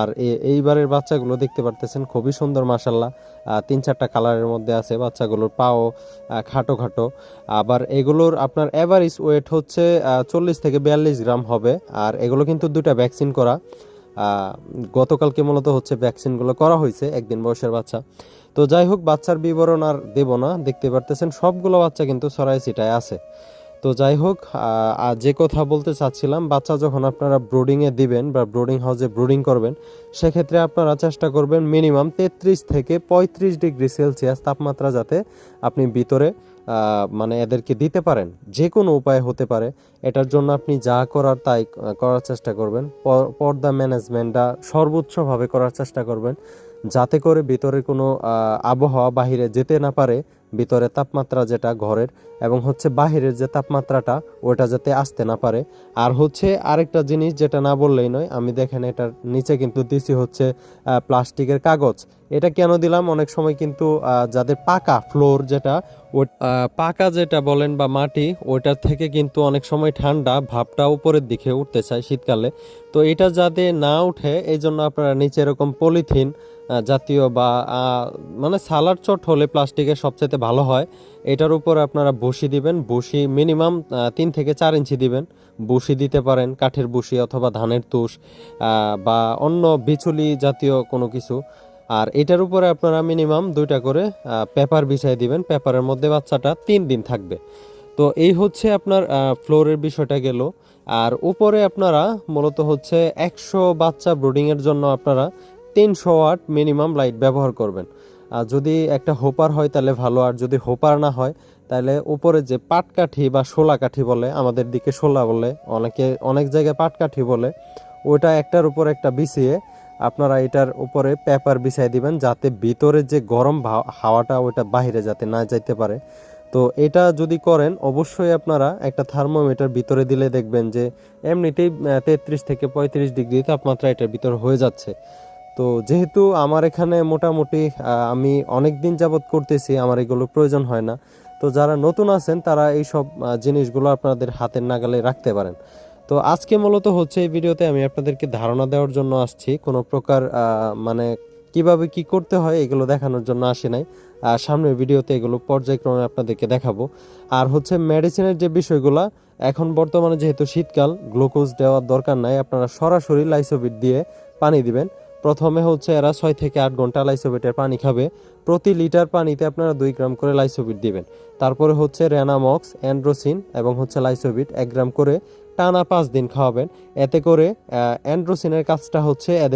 আর এইবারের বাচ্চাগুলো দেখতে পারতেছেন, খুবই সুন্দর মাসাল্লাহ তিন চারটা কালারের মধ্যে আছে বাচ্চাগুলোর পাও খাটো খাটো। আবার এগুলোর আপনার অ্যাভারেজ ওয়েট হচ্ছে চল্লিশ থেকে বিয়াল্লিশ গ্রাম হবে। আর এগুলো কিন্তু দুটা ভ্যাকসিন করা। গতকালকে মূলত হচ্ছে ভ্যাকসিনগুলো করা হয়েছে, একদিন বয়সের বাচ্চা। তো যাই হোক, বাচ্চার বিবরণ আর দেব না। দেখতে পারতেছেন, সবগুলো বাচ্চা কিন্তু সরাই সিটায় আছে। তো যাই হোক আর যে কথা বলতে চাচ্ছিলাম, বাচ্চা যখন আপনারা ব্রোডিংয়ে দিবেন বা ব্রোডিং হাউসে ব্রোডিং করবেন, সেক্ষেত্রে আপনারা চেষ্টা করবেন মিনিমাম তেত্রিশ থেকে পঁয়ত্রিশ ডিগ্রি সেলসিয়াস তাপমাত্রা যাতে আপনি ভিতরে মানে এদেরকে দিতে পারেন। যে কোনো উপায় হতে পারে। এটার জন্য আপনি যা করার তাই করার চেষ্টা করবেন। পর্দা ম্যানেজমেন্টটা সর্বোচ্চভাবে করার চেষ্টা করবেন, যাতে করে ভিতরে কোনো আবহাওয়া বাহিরে যেতে না পারে, ভিতরে তাপমাত্রা যেটা ঘরের এবং হচ্ছে বাহিরের যে তাপমাত্রাটা, ওটা যাতে আসতে না পারে। আর হচ্ছে আরেকটা জিনিস যেটা না বললেই নয়, আমি দেখেন এটার নিচে কিন্তু দিছি হচ্ছে প্লাস্টিকের কাগজ। এটা কেন দিলাম? অনেক সময় কিন্তু যাদের পাকা ফ্লোর যেটা পাকা যেটা বলেন বা মাটি, ওইটার থেকে কিন্তু অনেক সময় ঠান্ডা ভাবটা উপরের দিকে উঠতে চায় শীতকালে। তো এটা যাতে না উঠে এই জন্য আপনারা নিচে এরকম পলিথিন জাতীয় বা মানে সালাড চট হলে প্লাস্টিকের সবচেয়ে ভালো হয়। এটার উপর আপনারা বসি দিবেন, বসি মিনিমাম তিন থেকে চার ইঞ্চি দিবেন। বসি দিতে পারেন কাঠের বসি অথবা ধানের তুষ বা অন্য বিচুলি জাতীয় কোনো কিছু। আর এটার উপরে আপনারা মিনিমাম দুইটা করে পেপার বিছাই দিবেন। পেপারের মধ্যে বাচ্চাটা তিন দিন থাকবে। তো এই হচ্ছে আপনার ফ্লোরের বিষয়টা গেল। আর উপরে আপনারা মূলত হচ্ছে একশো বাচ্চা ব্রুডিংয়ের জন্য আপনারা তিনশো ওয়াট মিনিমাম লাইট ব্যবহার করবেন। আর যদি একটা হোপার হয় তাহলে ভালো, আর যদি হোপার না হয় তাহলে উপরে যে পাটকাঠি বা শোলা কাঠি বলে, আমাদের দিকে শোলা বলে, অনেকে অনেক জায়গায় পাটকাঠি বলে ওটা একটার উপর একটা বিছিয়ে আপনারা এটার উপরে পেপার বিছাই দিবেন, যাতে ভিতরে যে গরম হাওয়াটা ওটা বাইরে যাতে না যাইতে পারে। তো এটা যদি করেন, অবশ্যই আপনারা একটা থার্মোমিটার ভিতরে দিলে দেখবেন যে এমনিতেই তেত্রিশ থেকে পঁয়ত্রিশ ডিগ্রি তাপমাত্রা এটার ভিতরে হয়ে যাচ্ছে। তো যেহেতু আমার এখানে মোটামুটি আমি অনেক দিন যাবত করতেছি, আমার এগুলো প্রয়োজন হয় না। তো যারা নতুন আছেন, তারা এই সব জিনিসগুলো আপনাদের হাতের নাগালে রাখতে পারেন। তো আজকে মূলত হচ্ছে এই ভিডিওতে আমি আপনাদেরকে ধারণা দেওয়ার জন্য আসছি। কোনো প্রকার মানে কীভাবে কি করতে হয় এগুলো দেখানোর জন্য আসে নাই। আর সামনের ভিডিওতে এগুলো পর্যায়ক্রমে আপনাদেরকে দেখাবো। আর হচ্ছে মেডিসিনের যে বিষয়গুলো, এখন বর্তমানে যেহেতু শীতকাল গ্লুকোজ দেওয়ার দরকার নাই, আপনারা সরাসরি লাইসোবিট দিয়ে পানি দিবেন। প্রথমে হচ্ছে এরা ছয় থেকে আট ঘণ্টা লাইসোবিটের পানি খাবে। প্রতি লিটার পানিতে আপনারা দুই গ্রাম করে লাইসোবিট দিবেন। তারপরে হচ্ছে রেনামক্স অ্যান্ড্রোসিন এবং হচ্ছে লাইসোবিট এক গ্রাম করে টানা পাঁচ দিন খাওয়াবেন। এতে করে অ্যান্ড্রোসিনের কাজটা হচ্ছে এদের